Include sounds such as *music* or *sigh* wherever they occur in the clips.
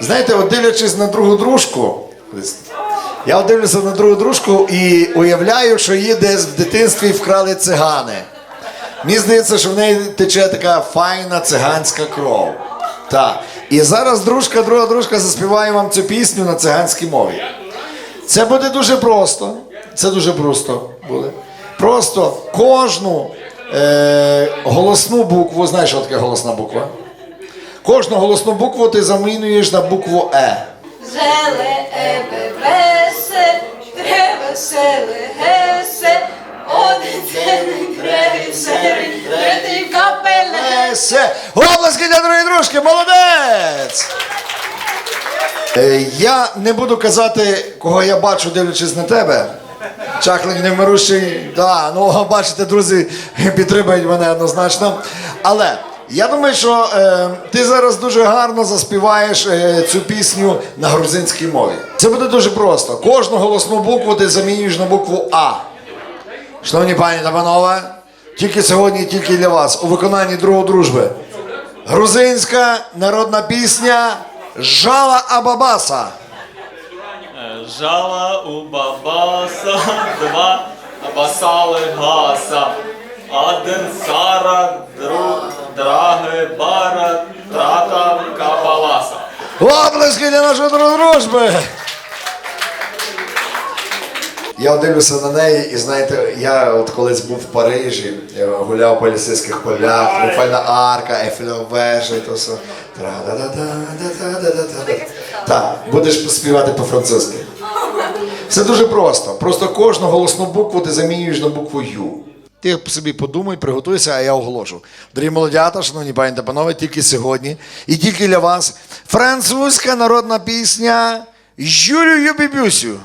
Знаєте, от дивлячись на другу дружку, я дивлюся на другу дружку і уявляю, що її десь в дитинстві вкрали цигани. Мені здається, що в неї тече така файна циганська кров. Так. І зараз дружка, друга дружка заспіває вам цю пісню на циганській мові. Це буде дуже просто. Це дуже просто буде. Просто кожну е, голосну букву, знаєш, що таке голосна буква? Кожну голосну букву ти замінюєш на букву Е. Желе ебе весе, веселе гесе, одицений тре сери, третій капеле. Есе. Обласки для другої дружки, молодець! Е, Я не буду казати, кого я бачу, дивлячись на тебе. Чаклик невмирущий, да, ну бачите, друзі, *laughs* підтримують мене однозначно. Але я думаю, що е, ти зараз дуже гарно заспіваєш е, цю пісню на грузинській мові. Це буде дуже просто. Кожну голосну букву ти замінюєш на букву А. Шановні пані та панове, тільки сьогодні, тільки для вас, у виконанні другої дружби. Грузинська народна пісня Жала Абабаса. Жала у бабаса, два басали гаса, один сара, друг Оплески для нашої дружби. Я дивлюся на неї, і знаєте, я от колись був в Парижі, гуляв по лісийських полях, тріумфальна арка, Ейфелева вежа, то все. Так, будеш співати по-французьки. Все дуже просто. Просто кожну голосну букву ти замінюєш на букву Ю. Ти собі подумай, приготуйся, а я оголошу. Дорогі молодята, шановні пані та панове, тільки сьогодні і тільки для вас французька народна пісня Жюлю Юбібюсю.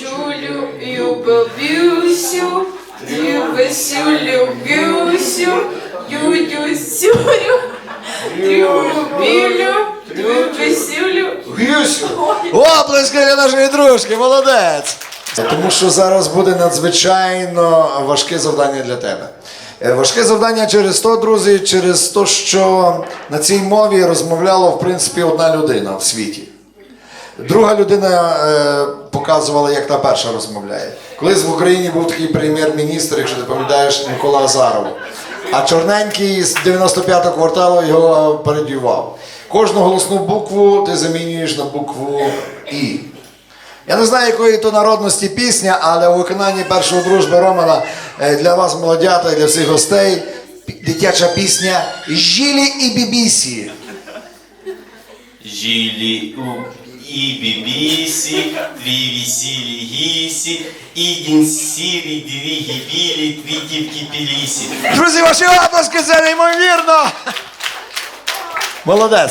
Жулю юбобюсю, юбесюлю гюсю, юдюсюлю, трюбілю, трюбесюлю. Гюсю! Оплески для нашої дружки, молодець! Тому що зараз буде надзвичайно важке завдання для тебе. Е, Важке завдання через то, друзі, через те, що на цій мові розмовляла в принципі одна людина в світі. Друга людина е, показувала, як та перша розмовляє. Колись в Україні був такий прем'єр-міністр, якщо ти пам'ятаєш, Микола Азаров. А чорненький з 95-го кварталу його передював. Кожну голосну букву ти замінюєш на букву І. Я не знаю, якої то народності пісня, але у виконанні першого дружби Романа е, для вас, молодята, і для всіх гостей, дитяча пісня Жілі і Бібісі. Жили у і бібісі, дві весілі гісі, один сірі, дві гібілі, дві дівки пілісі. Друзі, ваші оплески, це неймовірно! Молодець.